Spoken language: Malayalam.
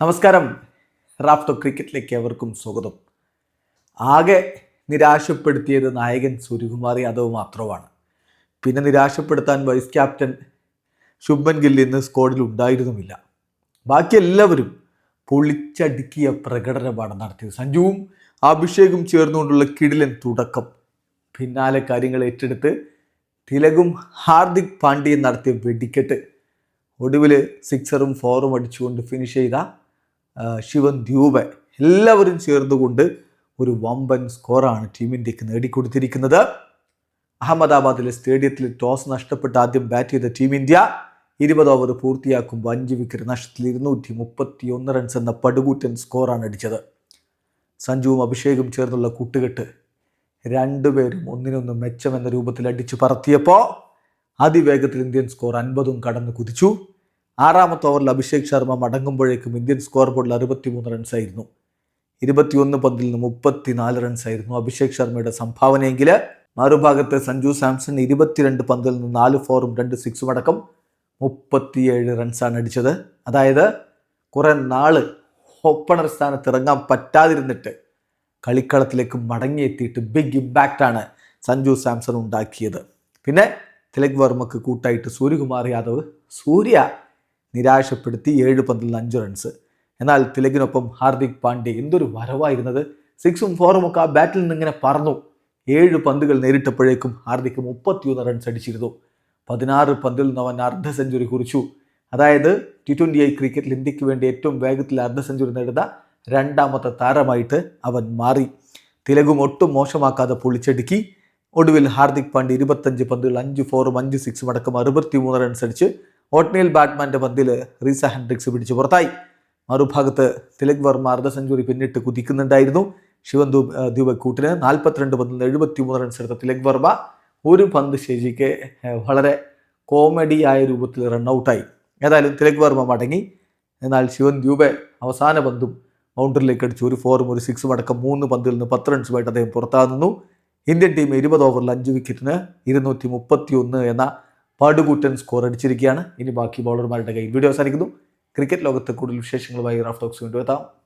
നമസ്കാരം. റാഫ്റ്റോ ക്രിക്കറ്റിലേക്ക് എവർക്കും സ്വാഗതം. ആകെ നിരാശപ്പെടുത്തിയത് നായകൻ സൂര്യകുമാർ യാദവ് മാത്രമാണ്. പിന്നെ നിരാശപ്പെടുത്താൻ വൈസ് ക്യാപ്റ്റൻ ശുഭൻ ഗിൽ ഇന്ന് സ്ക്വാഡിൽ ഉണ്ടായിരുന്നുമില്ല. ബാക്കി എല്ലാവരും പൊളിച്ചടുക്കിയ പ്രകടനമാണ് നടത്തിയത്. സഞ്ജുവും അഭിഷേകും ചേർന്നുകൊണ്ടുള്ള കിടിലൻ തുടക്കം. പിന്നാലെ കാര്യങ്ങൾ ഏറ്റെടുത്ത് തിലകും ഹാർദിക് പാണ്ഡ്യയും നടത്തിയ വെടിക്കെട്ട്. ഒടുവിൽ സിക്സറും ഫോറും അടിച്ചുകൊണ്ട് ഫിനിഷ് ചെയ്ത ശിവൻ ദ്യൂബ് എല്ലാവരും ചേർന്നുകൊണ്ട് ഒരു വമ്പൻ സ്കോറാണ് ടീം ഇന്ത്യയ്ക്ക് നേടിക്കൊടുത്തിരിക്കുന്നത്. അഹമ്മദാബാദിലെ സ്റ്റേഡിയത്തിൽ ടോസ് നഷ്ടപ്പെട്ട് ആദ്യം ബാറ്റ് ചെയ്ത ടീം ഇന്ത്യ ഇരുപത് ഓവർ പൂർത്തിയാക്കുമ്പോൾ അഞ്ച് വിക്കറ്റ് നഷ്ടത്തിൽ ഇരുന്നൂറ്റി മുപ്പത്തി ഒന്ന് റൺസ് എന്ന പടുകൂറ്റൻ സ്കോറാണ് അടിച്ചത്. സഞ്ജുവും അഭിഷേകും ചേർന്നുള്ള കൂട്ടുകെട്ട് രണ്ടുപേരും ഒന്നിനൊന്ന് മെച്ചമെന്ന രൂപത്തിൽ അടിച്ചു പറത്തിയപ്പോൾ അതിവേഗത്തിൽ ഇന്ത്യൻ സ്കോർ അൻപതും കടന്ന് കുതിച്ചു. ആറാമത്തെ ഓവറിൽ അഭിഷേക് ശർമ്മ മടങ്ങുമ്പോഴേക്കും ഇന്ത്യൻ സ്കോർ ബോർഡിൽ അറുപത്തിമൂന്ന് റൺസായിരുന്നു ഇരുപത്തിയൊന്ന് പന്തിൽ നിന്ന് മുപ്പത്തിനാല് റൺസായിരുന്നു അഭിഷേക് ശർമ്മയുടെ സംഭാവനയെങ്കിൽ മറുഭാഗത്ത് സഞ്ജു സാംസൺ ഇരുപത്തിരണ്ട് പന്തിൽ നിന്ന് നാല് ഫോറും രണ്ട് സിക്സും അടക്കം മുപ്പത്തിയേഴ് റൺസാണ് അടിച്ചത്. അതായത് കുറേ നാൾ ഓപ്പണർ സ്ഥാനത്ത് ഇറങ്ങാൻ പറ്റാതിരുന്നിട്ട് കളിക്കളത്തിലേക്ക് മടങ്ങിയെത്തിയിട്ട് ബിഗ് ഇമ്പാക്റ്റാണ് സഞ്ജു സാംസൺ ഉണ്ടാക്കിയത്. പിന്നെ തിലക് വർമ്മക്ക് കൂട്ടായിട്ട് സൂര്യകുമാർ യാദവ് സൂര്യ നിരാശപ്പെടുത്തി ഏഴ് പന്തിൽ അഞ്ച് റൺസ് എന്നാൽ തിലകിനൊപ്പം ഹാർദിക് പാണ്ഡ്യ എന്തൊരു വരവായിരുന്നത്. സിക്സും ഫോറും ഒക്കെ ആ ബാറ്റിൽ നിന്ന് ഇങ്ങനെ പറന്നു. ഏഴ് പന്തുകൾ നേരിട്ടപ്പോഴേക്കും ഹാർദിക് മുപ്പത്തിയൊന്ന് റൺസ് അടിച്ചിരുന്നു. പതിനാറ് പന്തിൽ നിന്ന് അവൻ അർദ്ധ സെഞ്ചുറി കുറിച്ചു. അതായത് ടി ട്വന്റി ഐ ക്രിക്കറ്റിൽ ഇന്ത്യയ്ക്ക് വേണ്ടി ഏറ്റവും വേഗത്തിൽ അർദ്ധ സെഞ്ചുറി നേടുന്ന രണ്ടാമത്തെ താരമായിട്ട് അവൻ മാറി. തിലകും ഒട്ടും മോശമാക്കാതെ പൊളിച്ചടുക്കി. ഒടുവിൽ ഹാർദിക് പാണ്ഡ്യ ഇരുപത്തഞ്ച് പന്തുകൾ അഞ്ച് ഫോറും അഞ്ച് സിക്സും അടക്കം അറുപത്തി മൂന്ന് റൺസ് അടിച്ച് ഓട്ട്നിയൽ ബാറ്റ്മാന്റെ പന്തിൽ റീസ ഹെൻഡ്രിക്സ് പിടിച്ച് പുറത്തായി. മറുഭാഗത്ത് തിലക് വർമ്മ അർദ്ധ സെഞ്ചുറി പിന്നിട്ട് കുതിക്കുന്നുണ്ടായിരുന്നു. ദൂബ് ദ്യൂബ് കൂട്ടിന് നാൽപ്പത്തിരണ്ട് പന്തിൽ നിന്ന് എഴുപത്തിമൂന്ന് റൺസ് എടുത്ത തിലക് വർമ്മ ഒരു പന്ത് ശേഷിക്ക് വളരെ കോമഡിയായ രൂപത്തിൽ റണ്ണൗട്ടായി ഏതായാലും തിലക് വർമ്മ മടങ്ങി. എന്നാൽ ശിവൻ ദ്യൂബെ അവസാന പന്തും ബൗണ്ടറിയിലേക്ക് അടിച്ചു ഒരു ഫോറും ഒരു സിക്സും അടക്കം മൂന്ന് പന്തിൽ നിന്ന് പത്ത് റൺസുമായിട്ട് അദ്ദേഹം പുറത്താകുന്നു. ഇന്ത്യൻ ടീം ഇരുപത് ഓവറിൽ അഞ്ച് വിക്കറ്റിന് ഇരുന്നൂറ്റി മുപ്പത്തി ഒന്ന് എന്ന പടുകൂറ്റൻ സ്കോർ അടിച്ചിരിക്കുകയാണ്. ഇനി ബാക്കി ബൗളർമാരുടെ കയ്യിൽ വീഡിയോ അവസാനിക്കുന്നു. ക്രിക്കറ്റ് ലോകത്ത് കൂടുതൽ വിശേഷങ്ങളുമായി റാഫ് ടോക്സ് കൊണ്ടുവെത്താം